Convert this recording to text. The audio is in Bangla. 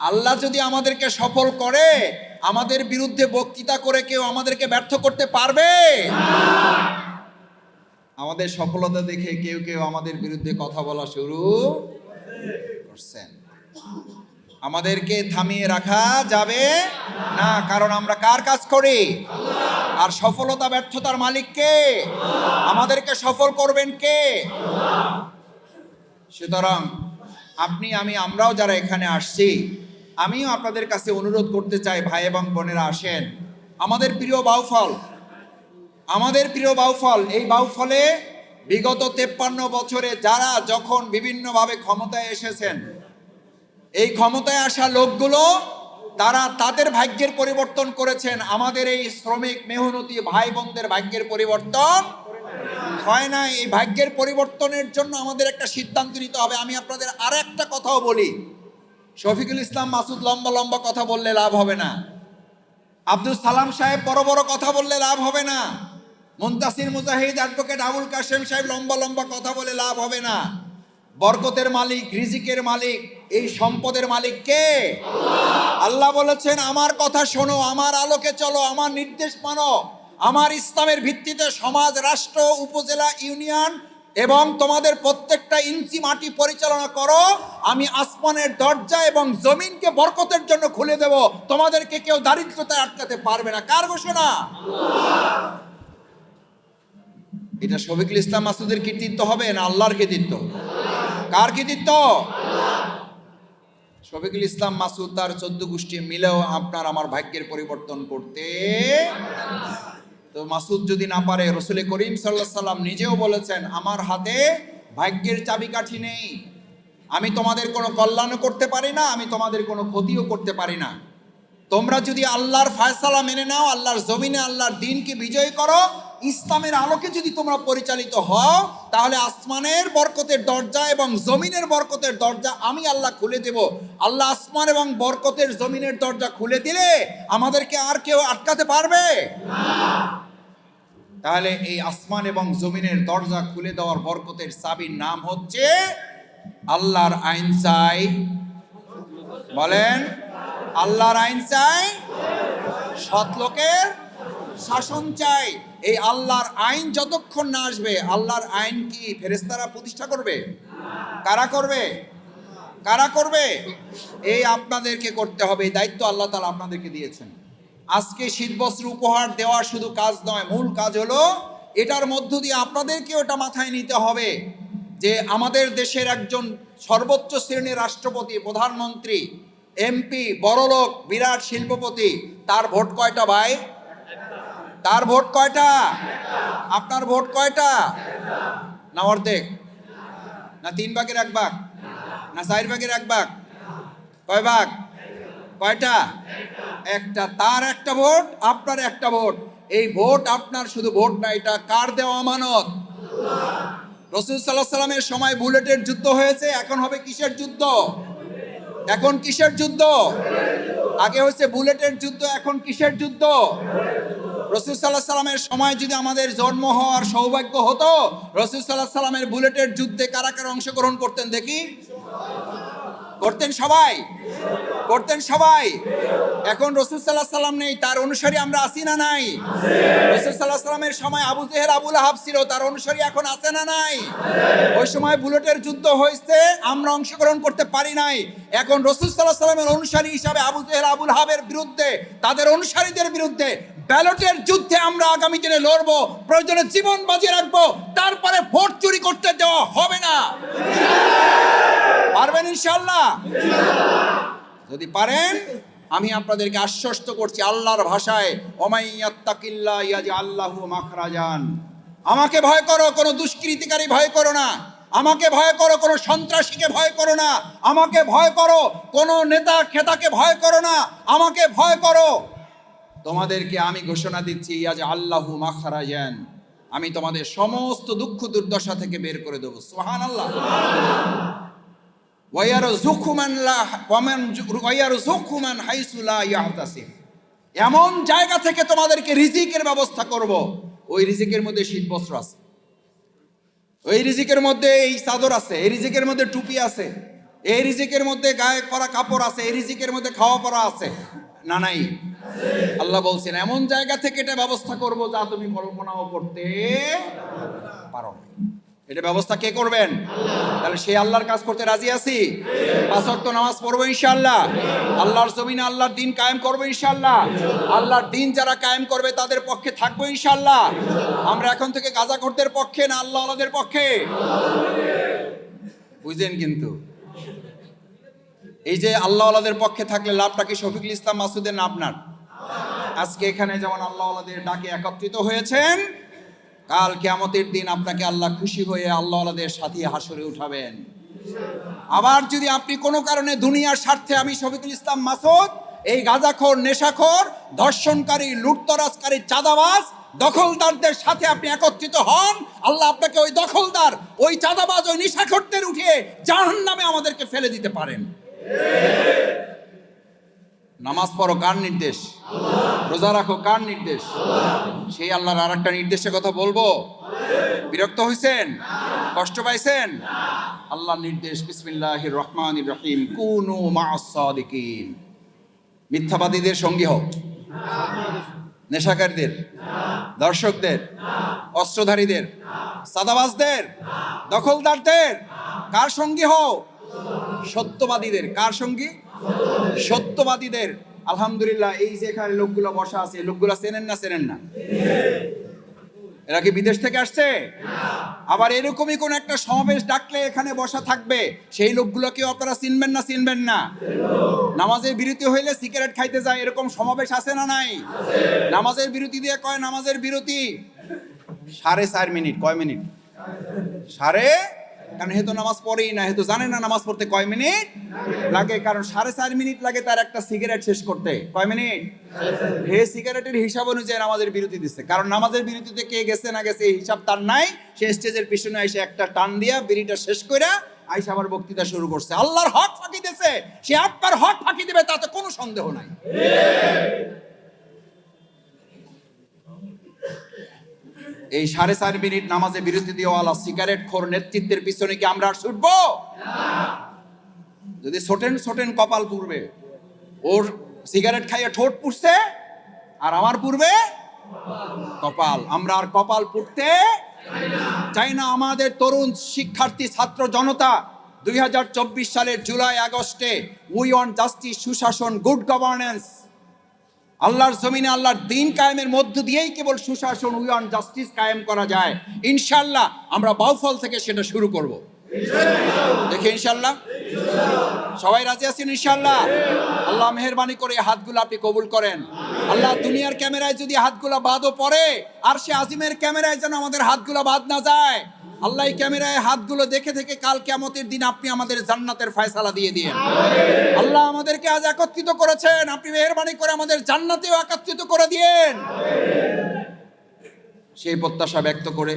আল্লাহ যদি আমাদেরকে সফল করে, আমাদের বিরুদ্ধে বক্তৃতা করে কেউ আমাদেরকে ব্যর্থ করতে পারবে? আমাদের সফলতা দেখে কেউ কেউ আমাদের বিরুদ্ধে কথা বলা শুরু করছেন। আমাদেরকে থামিয়ে রাখা যাবে না, কারণ আমরা কার কাজ করি? আর সফলতা, ব্যর্থতার মালিক কে? আমাদেরকে সফল করবেন কে? সুতরাং আপনি, আমি, আমরাও যারা এখানে আসছি আমিও আপনাদের কাছে অনুরোধ করতে চাই, ভাই এবং বোনেরা আসেন। আমাদের প্রিয় বাউফল, আমাদের প্রিয় বাউফল, এই বাউফলে বিগত তেপ্পান্ন বছরে যারা যখন বিভিন্নভাবে ক্ষমতায় এসেছেন, এই ক্ষমতায় আসা লোকগুলো, তারা তাদের ভাগ্যের পরিবর্তন করেছেন। আমাদের এই শ্রমিক মেহনতি ভাই বোনদের ভাগ্যের পরিবর্তন হয় না এই ভাগ্যের পরিবর্তনের জন্য আমাদের একটা সিদ্ধান্ত নিতে হবে। আমি আপনাদের আর একটা কথাও বলি। শফিকুল ইসলাম মাসুদ লম্বা লম্বা কথা বললে লাভ হবে না। আব্দুল সালাম সাহেব বড় বড় কথা বললে লাভ হবে না। মুন্তাসির মুজাহিদ অ্যাডভোকেট আবুল কাশেম সাহেব লম্বা লম্বা কথা বলে লাভ হবে না। বরকতের মালিক, রিজিকের মালিক, এই সম্পদের মালিক কে? আল্লাহ বলেছেন, আমার কথা শোনো, আমার আলোকে চলো, আমার নির্দেশ মানো। আমার ইসলামের ভিত্তিতে সমাজ, রাষ্ট্র, উপজেলা, ইউনিয়ন এবং তোমাদের প্রত্যেকটা ইঞ্চি মাটি পরিচালনা করো। আমি আসমানের দরজা এবং জমিনকে বরকতের জন্য খুলে দেব। তোমাদেরকে কেউ দারিদ্রতায় আটকাতে পারবে না। কার ঘোষণা? এটা শফিকুল ইসলাম মাসুদের কৃতিত্ব হবে না আল্লাহর কৃতিত্ব? কার কৃতিত্ব? শফিকুল ইসলাম মাসুদ তার চোদ্দ গোষ্ঠী মিলেও আপনার আমার ভাগ্যের পরিবর্তন করতে তো মাসুদ যদি না পারে রসুল করিম সাল্লাহ সাল্লাম নিজেও বলেছেন, আমার হাতে ভাগ্যের চাবিকাঠি নেই। আমি তোমাদের কোনো কল্যাণও করতে পারি না, আমি তোমাদের কোনো ক্ষতিও করতে পারি না। তোমরা যদি আল্লাহর ফায়সালা মেনে নাও, আল্লাহর জমিনে আল্লাহর দিনকে বিজয় করো ইসলামের আলোকে যদি তোমরা পরিচালিত হও, তাহলে আসমানের বরকতের দরজা এবং জমিনের বরকতের দরজা আমি আল্লাহ খুলে দেব। আল্লাহ আসমান এবং বরকতের জমিনের দরজা খুলে দিলে আমাদেরকে আর কেউ আটকাতে পারবে? তাহলে এই আসমান এবং জমিনের দরজা খুলে দেওয়ার বরকতের চাবির নাম হচ্ছে আল্লাহর আইন চাই। বলেন, আল্লাহর আইন চাই, সৎ লোকের শাসন চাই। এই আল্লাহর আইন যতক্ষণ না আসবে, আল্লাহর আইন কি ফেরেস্তারা প্রতিষ্ঠা করবে? কারা করবে? কারা করবে? এই আপনাদেরকে করতে হবে, এই দায়িত্ব আল্লাহ তালা আপনাদেরকে দিয়েছেন। আজকে শীতবস্ত্র উপহার দেওয়া শুধু কাজ নয়, মূল কাজ হলো এটার মধ্য দিয়ে আপনাদেরকে ওটা মাথায় নিতে হবে যে আমাদের দেশের একজন সর্বোচ্চ শ্রেণির রাষ্ট্রপতি, প্রধানমন্ত্রী, এমপি, বড়লোক, বিরাট শিল্পপতি, তার ভোট কয়টা ভাই? তার ভোট কয়টা? আপনার ভোট কয়টা? না অর্ধেক। না তিন ভাগের এক ভাগ? না চার ভাগের এক ভাগ? কয় ভাগ? কয়টা? একটা। তার একটা ভোট, আপনার একটা ভোট। এই ভোট আপনার শুধু ভোট না, এটা কার দেওয়া আমানত? রসুল সাল্লাহ সাল্লামের সময় বুলেটের যুদ্ধ হয়েছে, এখন হবে কিসের যুদ্ধ? এখন কিসের যুদ্ধ? আগে হচ্ছে বুলেটের যুদ্ধ, এখন কিসের যুদ্ধ? রসুল সাল্লাহ সাল্লামের সময় যদি আমাদের জন্ম হওয়ার সৌভাগ্য হতো, রসুল সাল্লাহ সাল্লামের বুলেটের যুদ্ধে কারা কারা অংশগ্রহণ করতেন দেখি? করতেন সবাই? করতেন সবাই? এখন রসুল সাল্লাহ সাল্লাম নেই, তার অনুসারী আমরা আসি না নাই? রসুল সাল্লাহ সাল্লামের সময় আবু জেহেল আবুল আহাব ছিল, তার অনুসারী এখন আছে না নাই? ওই সময় বুলেটের যুদ্ধ হয়েছে, আমরা অংশগ্রহণ করতে পারি নাই। এখন রসুল সাল্লাহ সাল্লামের অনুসারী হিসাবে আবু জেহেল আবুল হাবের বিরুদ্ধে, তাদের অনুসারীদের বিরুদ্ধে ব্যালটের যুদ্ধে আমরা আগামী দিনে লড়বো, প্রয়োজনে জীবন বাজিয়ে রাখব, তারপরে ভোট চুরি করতে দেওয়া হবে না। পারবেন ইনশাল্লাহ যদি পারেন আমি আপনাদেরকে আশ্বস্ত করছি আল্লাহর ভাষায়, ওমাইয়াত্তাকিল্লা ইয়াজি আল্লাহ মাখরাজান। আমাকে ভয় করো, কোনো দুষ্কৃতিকারী ভয় করো না। আমাকে ভয় করো, কোনো সন্ত্রাসীকে ভয় করো না। আমাকে ভয় করো, কোনো নেতা খেতাকে ভয় করো না। আমাকে ভয় করো। তোমাদেরকে আমি ঘোষণা দিচ্ছি ইয়াজ আল্লাহু মাখরাজান। আমি তোমাদের সমস্ত দুঃখ দুর্দশা থেকে বের করে দেবো। সোহান আল্লাহ এমন জায়গা থেকে তোমাদেরকে রিজিকের ব্যবস্থা করব। ওই রিজিকের মধ্যে শীত বস্ত্র আছে। ওই রিজিকের মধ্যে এই চাদর আছে। এই রিজিকের মধ্যে টুপি আছে। এই রিজিকের মধ্যে গায়ে পরা কাপড় আছে। এই রিজিকের মধ্যে খাওয়া পরা আছে। না, নাই? আল্লাহ বলছেন, এমন জায়গা থেকে এটা ব্যবস্থা করব যা তুমি কল্পনাও করতে পারো না। এটা ব্যবস্থা কে করবেন? তাহলে সেই আল্লাহর কাজ করতে রাজি আছি? পাঁচ ওয়াক্ত নামাজ পড়ব ইনশাআল্লাহ। আল্লাহর জমিনে আল্লাহর দিন কায়েম করব ইনশাআল্লাহ। আল্লাহর দিন যারা কায়েম করবে তাদের পক্ষে থাকব ইনশাআল্লাহ। আমরা এখন থেকে গাজা করতে পক্ষে না আল্লাহ আল্লাহদের পক্ষে? বুঝলেন কিন্তু? এই যে আল্লাহ আল্লাহদের পক্ষে থাকলে লাভটা কি শফিকুল ইসলাম মাসুদের না আপনার? আজকে এখানে যেমন আল্লাহ আল্লাহদের ডাকে একত্রিত হয়েছেন কাল কিয়ামতের দিন আপনাকে আল্লাহ খুশি হয়ে আল্লাহ আল্লাহদের সাথে হাসরে উঠাবেন। আবার যদি আপনি কোনো কারণে দুনিয়ার স্বার্থে আমি শফিকুল ইসলাম মাসুদ, এই গাঁজাখোর, নেশাখোর, ধর্ষণকারী, লুটতরাজকারী, চাঁদাবাজ, দখলদারদের সাথে আপনি একত্রিত হন, আল্লাহ আপনাকে ওই দখলদার, ওই চাঁদাবাজ, ওই নেশাখোরদের উঠিয়ে জাহান নামে আমাদেরকে ফেলে দিতে পারেন। নামাজ পড়ো কার নির্দেশ? রোজা রাখো কার নির্দেশ? সেই আল্লাহর আর একটা নির্দেশের কথা বলব। বিরক্ত হয়েছেন কষ্ট পাইছেন? আল্লাহ নির্দেশ বিসমিল্লাহ রহমান রহিম, কুনু মাসাদিকিন মিথ্যাবাদীদের সঙ্গী হোক নেশাকারীদের। দর্শকদের। অস্ত্রধারীদের। সাদাবাজদের। দখলদারদের। কার সঙ্গী হও? সত্যবাদীদের। কার সঙ্গী? সত্যবাদীদের, আলহামদুলিল্লাহ, এই যে এখানে লোকগুলো বসা আছে লোকগুলো চেনেন না চেনেন না? এরা কি বিদেশ থেকে আসছে? আবার এরকমই কোন একটা সমাবেশ ডাকলে এখানে বসা থাকবে, সেই লোকগুলোকে আপনারা চিনবেন না চিনবেন না? নামাজের বিরতি হইলে সিগারেট খাইতে যায়, এরকম সমাবেশ আছে না নাই? নামাজের বিরতি দিয়ে কয়, নামাজের বিরতি? সাড়ে চার মিনিট, কয় মিনিট? সাড়ে কারণ হেতু নামাজ পড়েই না হেতু জানে না নামাজ পড়তে কয় মিনিট লাগে, কারণ সাড়ে চার মিনিট লাগে তার একটা সিগারেট শেষ করতে। কয় মিনিট? হে সিগারেটের হিসাব অনুযায়ী নামাজের বিরতি দিচ্ছে কারণ নামাজের বিরতিতে কে গেছে না গেছে এই হিসাব তার নাই। সে স্টেজের পিছনে এসে একটা টান দিয়া বিড়িটা শেষ করে আইসা আবার বক্তৃতা শুরু করছে। আল্লাহর হক ফাঁকি দিয়েছে সে আপনার হক ফাঁকি দিবে, তাতে কোনো সন্দেহ নাই। এই সাড়ে চার মিনিট নামাজে বিরতি দেওয়ালা সিগারেট খোর নেতৃত্বের পিছনে কি আমরা আর ছুটবো? যদি ছোটেন ছোটেন কপাল পুড়বে। ওর সিগারেট খাইয়ে ঠোঁট পুড়ছে আর আমার পূর্বে কপাল। আমরা আর কপাল পুড়তে চাই না। আমাদের তরুণ শিক্ষার্থী ছাত্র জনতা দুই হাজার চব্বিশ সালের জুলাই আগস্টে উই ওয়ান জাস্টিস সুশাসন গুড গভর্নেন্স আল্লাহর জমিনে আল্লাহর দিন কায়েমের মধ্য দিয়েই কেবল সুশাসন উই ওয়ান জাস্টিস কায়েম করা যায়। ইনশাল্লাহ আমরা বাউফল থেকে সেটা শুরু করব। দেখে ইনশাল্লাহ সবাই রাজি আছেন ইনশাল্লাহ আল্লাহ মেহরবানি করে হাতগুলো আপনি কবুল করেন। আল্লাহ দুনিয়ার ক্যামেরায় যদি হাতগুলো বাদও পড়ে, আর সে আজিমের ক্যামেরায় যেন আমাদের হাতগুলো বাদ না যায়। আল্লাহ ক্যামেরায় হাতগুলো দেখে থেকে কাল কেমতের দিন আপনি আমাদের জান্নাতের ফয়সালা দিয়ে দিয়ে আল্লাহ আমাদেরকে আজ একত্রিত করেছেন। আপনি মেহরবানি করে আমাদের জান্নাতেও একত্রিত করে দিয়েন। সেই প্রত্যাশা ব্যক্ত করে